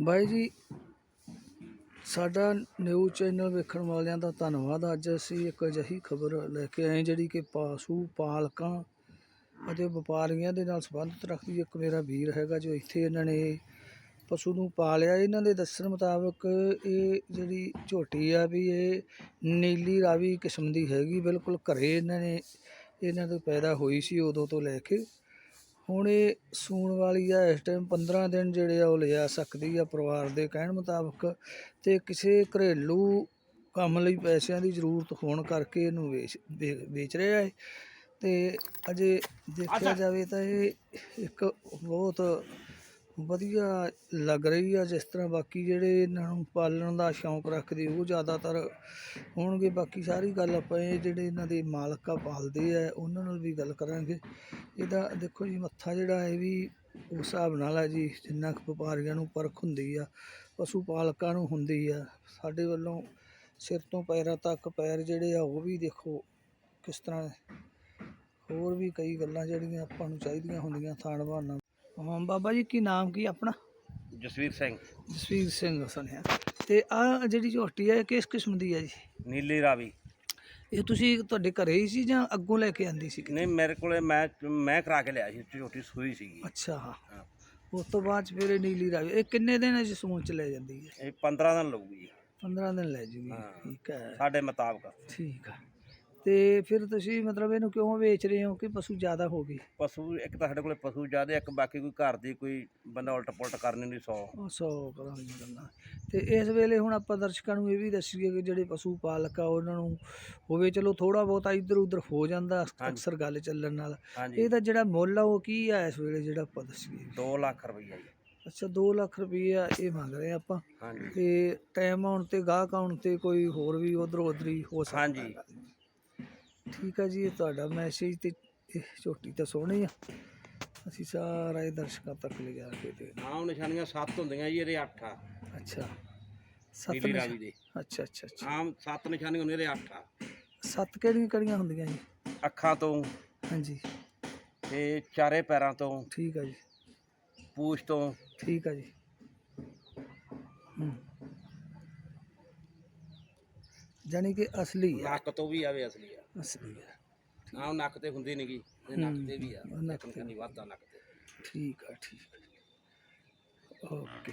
ਬਾਈ ਜੀ, ਸਾਡਾ news channel ਵੇਖਣ ਵਾਲਿਆਂ ਦਾ ਧੰਨਵਾਦ। ਅੱਜ ਅਸੀਂ ਇੱਕ ਅਜਿਹੀ ਖਬਰ ਲੈ ਕੇ ਆਏ ਜਿਹੜੀ ਕਿ ਪਸ਼ੂ ਪਾਲਕਾਂ ਅਤੇ ਵਪਾਰੀਆਂ ਦੇ ਨਾਲ ਸੰਬੰਧਿਤ ਰੱਖਦੀ ਇੱਕ ਮੇਰਾ ਵੀਰ ਹੈਗਾ ਜੋ ਇੱਥੇ ਇਹਨਾਂ ਨੇ ਪਸ਼ੂ ਨੂੰ ਪਾਲਿਆ। ਇਹਨਾਂ ਦੇ ਦੱਸਣ ਮੁਤਾਬਕ ਇਹ ਜਿਹੜੀ ਝੋਟੀ ਆ ਵੀ ਇਹ ਨੀਲੀ ਰਾਵੀ ਕਿਸਮ ਦੀ ਹੈਗੀ, ਬਿਲਕੁਲ ਘਰੇ ਇਹਨਾਂ ਨੇ, ਇਹਨਾਂ ਤੋਂ ਪੈਦਾ ਹੋਈ ਸੀ ਉਦੋਂ ਤੋਂ ਲੈ ਕੇ। ਹੁਣ ਇਹ ਸੂਣ ਵਾਲੀ ਆ ਇਸ ਟਾਈਮ 15 ਦਿਨ ਜਿਹੜੇ ਆ ਉਹ ਲਿਜਾ ਸਕਦੀ ਆ ਪਰਿਵਾਰ ਦੇ ਕਹਿਣ ਮੁਤਾਬਕ ਤੇ ਕਿਸੇ ਘਰੇਲੂ ਕੰਮ ਲਈ ਪੈਸਿਆਂ ਦੀ ਜ਼ਰੂਰਤ ਹੋਣ ਕਰਕੇ ਇਹਨੂੰ ਵੇਚ ਵੇਚ ਰਿਹਾ ਹੈ ਤੇ ਅਜੇ ਦੇਖਿਆ ਜਾਵੇ ਤਾਂ ਇਹ ਇੱਕ ਬਹੁਤ ਵਧੀਆ ਲੱਗ ਰਹੀ ਆ, ਜਿਸ ਤਰ੍ਹਾਂ ਬਾਕੀ ਜਿਹੜੇ ਇਹਨਾਂ ਨੂੰ ਪਾਲਣ ਦਾ ਸ਼ੌਂਕ ਰੱਖਦੇ, ਉਹ ਜ਼ਿਆਦਾਤਰ ਹੋਣਗੇ। ਬਾਕੀ ਸਾਰੀ ਗੱਲ ਆਪਾਂ ਇਹ ਜਿਹੜੇ ਇਹਨਾਂ ਦੇ ਮਾਲਕ ਆ, ਪਾਲਦੇ ਆ, ਉਹਨਾਂ ਨਾਲ ਵੀ ਗੱਲ ਕਰਾਂਗੇ। ਇਹਦਾ ਦੇਖੋ ਜੀ, ਮੱਥਾ ਜਿਹੜਾ ਇਹ ਵੀ ਉਸ ਹਿਸਾਬ ਨਾਲ ਆ ਜੀ, ਜਿੰਨਾ ਕੁ ਵਪਾਰੀਆਂ ਨੂੰ ਪਰਖ ਹੁੰਦੀ ਆ, ਪਸ਼ੂ ਪਾਲਕਾਂ ਨੂੰ ਹੁੰਦੀ ਆ, ਸਾਡੇ ਵੱਲੋਂ ਸਿਰ ਤੋਂ ਪੈਰਾਂ ਤੱਕ ਪੈਰ ਜਿਹੜੇ ਆ, ਉਹ ਵੀ ਦੇਖੋ ਕਿਸ ਤਰ੍ਹਾਂ ਹੋਰ ਵੀ ਕਈ ਗੱਲਾਂ ਜਿਹੜੀਆਂ ਆਪਾਂ ਨੂੰ ਚਾਹੀਦੀਆਂ ਹੁੰਦੀਆਂ ਥਾਣ ਬਹਾਨਾ ਹਾਂ ਬਾਬਾ ਜੀ ਕੀ ਨਾਮ ਕੀ ਆਪਣਾ? ਜਸਵੀਰ ਸਿੰਘ। ਜਸਵੀਰ ਸਿੰਘ ਸੁਣਿਆ। ਤੇ ਆ ਜਿਹੜੀ ਝੋਟੀ ਹੈ ਕਿਸ ਕਿਸਮ ਦੀ ਹੈ ਜੀ? ਨੀਲੀ ਰਾਵੀ। ਇਹ ਤੁਸੀਂ ਤੁਹਾਡੇ ਘਰੇ ਹੀ ਸੀ ਜਾਂ ਅੱਗੋਂ ਲੈ ਕੇ ਆਂਦੀ ਸੀ ਨਹੀਂ ਮੇਰੇ ਕੋਲੇ ਮੈਂ ਮੈਂ ਕਰਾ ਕੇ ਲਿਆ ਸੀ ਝੋਟੀ ਸੂਈ ਸੀਗੀ। ਅੱਛਾ ਹਾਂ। ਉਸ ਤੋਂ ਬਾਅਦ 'ਚ ਫਿਰ ਇਹ ਨੀਲੀ ਰਾਵੀ ਇਹ ਕਿੰਨੇ ਦਿਨ ਅਜ ਸੂਣ ਚ ਲੈ ਜਾਂਦੀ ਹੈ? ਇਹ 15 ਦਿਨ ਲਊਗੀ। 15 ਦਿਨ ਲੈ ਜੂਗੀ। ਠੀਕ ਹੈ। ਸਾਡੇ ਮੁਤਾਬਕ। ਠੀਕ ਹੈ ਤੇ ਫਿਰ ਤੁਸੀਂ ਮਤਲਬ ਇਹਨੂੰ ਕਿਉਂ ਵੇਚ ਰਹੇ ਹੋ ਕਿ ਪਸ਼ੂ ਜ਼ਿਆਦਾ ਹੋ ਗਏ? ਪਸ਼ੂ ਇੱਕ ਤਾਂ ਸਾਡੇ ਕੋਲੇ ਪਸ਼ੂ ਜ਼ਿਆਦਾ ਇੱਕ ਬਾਕੀ ਕੋਈ ਘਰ ਦੀ ਕੋਈ ਬੰਦਾ ਉਲਟ ਪੁਲਟ ਕਰਨੀ ਨਹੀਂ ਸੌ। ਉਹ ਸੌ ਕਰਾਂਗੇ ਗੱਲਾਂ ਤੇ ਇਸ ਵੇਲੇ ਹੁਣ ਆਪਾਂ ਦਰਸ਼ਕਾਂ ਨੂੰ ਇਹ ਵੀ ਦੱਸੀਏ ਕਿ ਜਿਹੜੇ ਪਸ਼ੂ ਪਾਲਕ ਆ ਉਹਨਾਂ ਨੂੰ ਹੋਵੇ ਚਲੋ ਥੋੜਾ ਬਹੁਤਾ ਇੱਧਰ ਉੱਧਰ ਹੋ ਜਾਂਦਾ ਅਕਸਰ ਗੱਲ ਚੱਲਣ ਨਾਲ। ਹਾਂਜੀ। ਇਹਦਾ ਜਿਹੜਾ ਮੁੱਲ ਆ ਉਹ ਕੀ ਆ ਇਸ ਵੇਲੇ ਜਿਹੜਾ ਆਪਾਂ ਦੱਸੀਏ? 2 ਲੱਖ ਰੁਪਈਆ ਜੀ। ਅੱਛਾ 2 ਲੱਖ ਰੁਪਈਆ ਇਹ ਮੰਗ ਰਹੇ ਆਪਾਂ। ਹਾਂਜੀ। ਤੇ ਟਾਈਮ ਆਉਣ ਤੇ ਗਾਹਕ ਆਉਣ ਤੇ ਕੋਈ ਹੋਰ ਵੀ ਉਧਰ ਉਧਰੀ ਹੋ ਸਕਦਾ। ਹਾਂਜੀ। ਠੀਕ ਆ ਜੀ ਇਹ ਤੁਹਾਡਾ ਮੈਸੇਜ ਤੇ ਇਹ ਝੋਟੀ ਤਾਂ ਸੋਹਣੀ ਆ। ਅਸੀਂ ਸਾਰਾ ਇਹ ਦਰਸ਼ਕਾਂ ਤੱਕ ਲਿਜਾ ਕੇ ਦੇ ਆਮ ਨਿਸ਼ਾਨੀਆਂ 7 ਹੁੰਦੀਆਂ ਜੀ ਇਹਦੇ 8 ਆ। ਅੱਛਾ। ਸੱਤ ਨੀਲੀ ਦੇ। ਅੱਛਾ ਅੱਛਾ ਅੱਛਾ। ਆਮ 7 ਨਿਸ਼ਾਨੀਆਂ ਹੁੰਦੀਆਂ ਇਹਦੇ 8 ਆ। ਸੱਤ ਕਿਹੜੀਆਂ ਕਿਹੜੀਆਂ ਹੁੰਦੀਆਂ ਜੀ? ਅੱਖਾਂ ਤੋਂ ਹਾਂਜੀ। ਤੇ ਚਾਰੇ ਪੈਰਾਂ ਤੋਂ ਠੀਕ ਆ ਜੀ। ਪੂਛ ਤੋਂ। ਠੀਕ ਆ ਜੀ। ਹੂੰ। ਜਾਨੀ ਕਿ ਅਸਲੀ ਆ। ਨੱਕ ਤੋਂ ਵੀ ਆਵੇ ਅਸਲੀ ਆ। ਅਸਲੀ ਆ। ਆਮ ਨੱਕ ਤੇ ਹੁੰਦੀ ਨਹੀਂਗੀ ਇਹ ਨੱਕ ਤੇ ਵੀ ਆ। ਨੱਕ ਨੱਕ ਤੇ। ਨਹੀਂ ਵਾਧਾ ਨੱਕ ਤੇ। ਠੀਕ ਆ ਠੀਕ ਆ। ਓਕੇ।